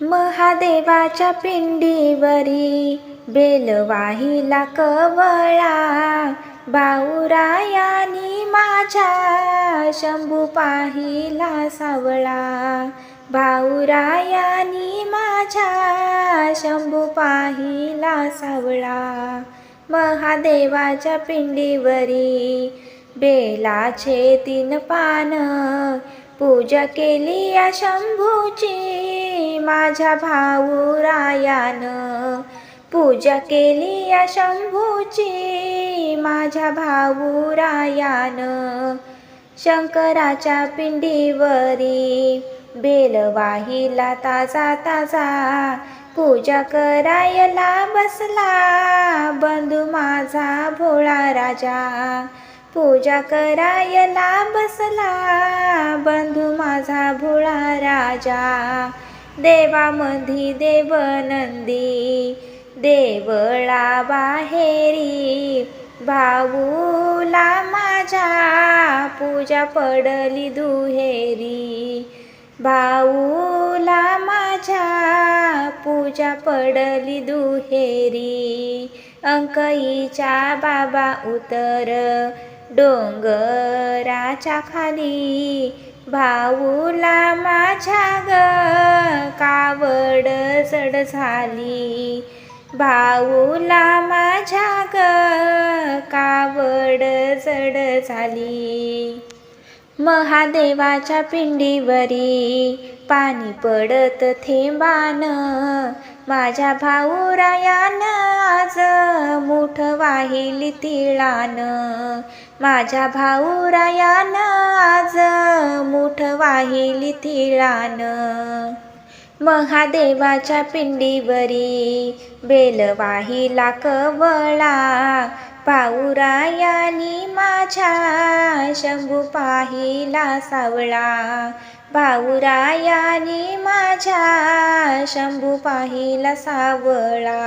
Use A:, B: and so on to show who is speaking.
A: महादेवाच्या पिंडीवरी बेल वाहिला कवळा बाऊरायानी माझ्या शंभू पाहिला सावळा. भाऊरायानी माझ्या शंभू पाहिला सावळा. महादेवाच्या पिंडीवरी बेलाचे तीन पान पूजा केली या शंभूची माझ्या भाऊरायानं. पूजा केली या शंभूची माझ्या भाऊरायानं. शंकराच्या पिंडीवरी बेल वाहिला ताजा ताजा पूजा करायला बसला. बंधू माझा भोळा राजा पूजा करायला बसला. बंधू राजा. देवामधी देवनंदी देवळा बाहेरी भाऊला माझ्या पूजा पडली दुहेरी. भाऊला माझ्या पूजा पडली दुहेरी. अंकईच्या बाबा उतर डोंगराच्या खाली भाऊला माझ्या ग कावड सड झाली. भाऊला माझ्या ग कावड जड झाली. महादेवाच्या पिंडीवरी पाणी पडत थेंबान माझ्या भाऊरायानं आज मोठ वाहिली तिळानं. माझ्या भाऊरायानं आज मुठ वाहिली तिळानं. महादेवाच्या पिंडीवरी बेल वाहिला कवळा. पाऊरायानी माझ्या शंभू पाहिला सावळा. भाऊरायानी माझ्या शंभू पाहिला सावळा.